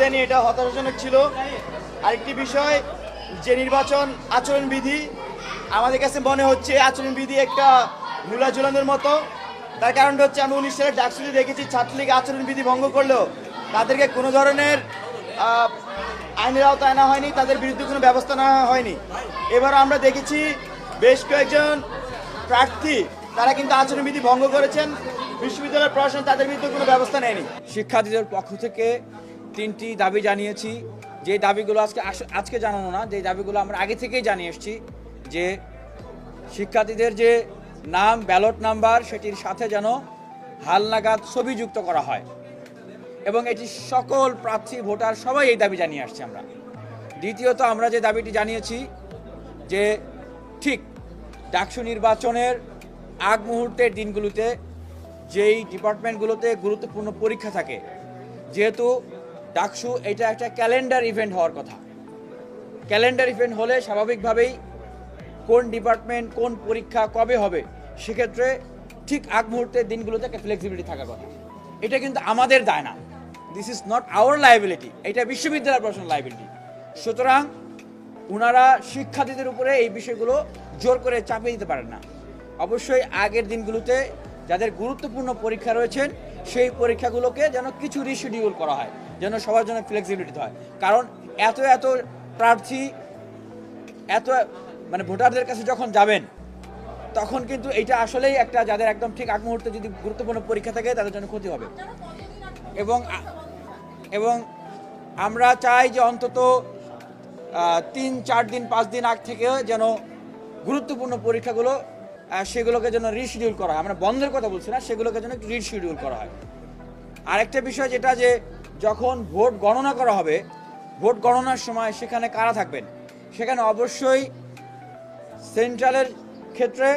দেয়নি, এটা হতাশাজনক ছিল। আরেকটি বিষয়, যে নির্বাচন আচরণবিধি, আমাদের কাছে মনে হচ্ছে আচরণবিধি একটা মূলা ঝুলানোর মতো। তার কারণটা হচ্ছে আমি উনিশ সালে ডাকসুতে দেখেছি, ছাত্রলীগ আচরণবিধি ভঙ্গ করলেও তাদেরকে কোনো ধরনের আইনের আওতায় আনা হয়নি, তাদের বিরুদ্ধে কোনো ব্যবস্থা নেওয়া হয়নি। এবার আমরা দেখেছি বেশ কয়েকজন প্রার্থী, তারা কিন্তু আচরণবিধি ভঙ্গ করেছেন। বিশ্ববিদ্যালয়ের প্রশাসন তাদের বিরুদ্ধে কোনো ব্যবস্থা নেয়নি। শিক্ষার্থীদের পক্ষ থেকে তিনটি দাবি জানিয়েছি। যে দাবিগুলো আজকে আজকে জানানো না, যে দাবিগুলো আমরা আগে থেকেই জানিয়ে এসেছি, যে শিক্ষার্থীদের যে নাম, ব্যালট নাম্বার, সেটির সাথে যেন হালনাগাদ ছবি যুক্ত করা হয়। এবং এটি সকল প্রার্থী, ভোটার সবাই এই দাবি জানিয়ে আসছে আমরা। দ্বিতীয়ত আমরা যে দাবিটি জানিয়েছি, যে ঠিক ডাকসু নির্বাচনের আগ মুহূর্তের দিনগুলোতে যেই ডিপার্টমেন্টগুলোতে গুরুত্বপূর্ণ পরীক্ষা থাকে, যেহেতু ডাকসু, এটা একটা ক্যালেন্ডার ইভেন্ট হওয়ার কথা। ক্যালেন্ডার ইভেন্ট হলে স্বাভাবিকভাবেই কোন ডিপার্টমেন্ট, কোন পরীক্ষা কবে হবে, সেক্ষেত্রে ঠিক আগ মুহূর্তে দিনগুলোতে একটা ফ্লেক্সিবিলিটি থাকার কথা। এটা কিন্তু আমাদের দায় না। This is not our liability এটা বিশ্ববিদ্যালয় প্রশাসন লাইবিলিটি সুতরাং ওনারা শিক্ষার্থীদের উপরে এই বিষয়গুলো জোর করে চাপিয়ে দিতে পারেন না। অবশ্যই আগের দিনগুলোতে যাদের গুরুত্বপূর্ণ পরীক্ষা রয়েছেন সেই পরীক্ষাগুলোকে যেন কিছু রিশিডিউল করা হয়। যেন সবার জন্য ফ্লেক্সিবিলিটি হয়। কারণ এত এত প্রার্থী, এত মানে ভোটারদের কাছে যখন যাবেন, তখন কিন্তু এটা আসলেই একটা যাদের একদম ঠিক আগ মুহূর্তে যদি গুরুত্বপূর্ণ পরীক্ষা থাকে, তাদের জন্য ক্ষতি হবে। এবং এবং আমরা চাই যে অন্তত তিন, চার দিন, পাঁচ দিন আগ থেকে যেন গুরুত্বপূর্ণ পরীক্ষাগুলো সেগুলোকে যেন রিশিডিউল করা হয়। আমরা বন্ধের কথা বলছি না, সেগুলোকে যেন রিশিডিউল করা হয়। আরেকটা বিষয় যেটা যে যখন ভোট গণনা করা হবে, ভোট গণনার সময় সেখানে কারা থাকবেন? সেখানে অবশ্যই সেন্ট্রালের ক্ষেত্রে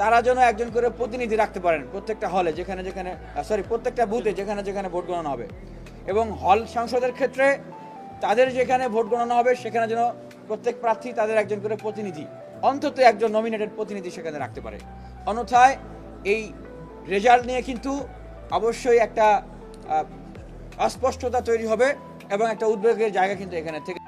তারা যেন একজন করে প্রতিনিধি রাখতে পারেন প্রত্যেকটা হলে, যেখানে যেখানে সরি প্রত্যেকটা বুথে যেখানে যেখানে ভোট গণনা হবে। এবং হল সংসদের ক্ষেত্রে তাদের যেখানে ভোট গণনা হবে, সেখানে যেন প্রত্যেক প্রার্থী তাদের একজন করে প্রতিনিধি, অন্তত একজন নমিনেটেড প্রতিনিধি সেখানে রাখতে পারে। অন্যথায় এই রেজাল্ট নিয়ে কিন্তু অবশ্যই একটা অস্পষ্টতা তৈরি হবে এবং একটা উদ্বেগের জায়গা কিন্তু এখানে থেকে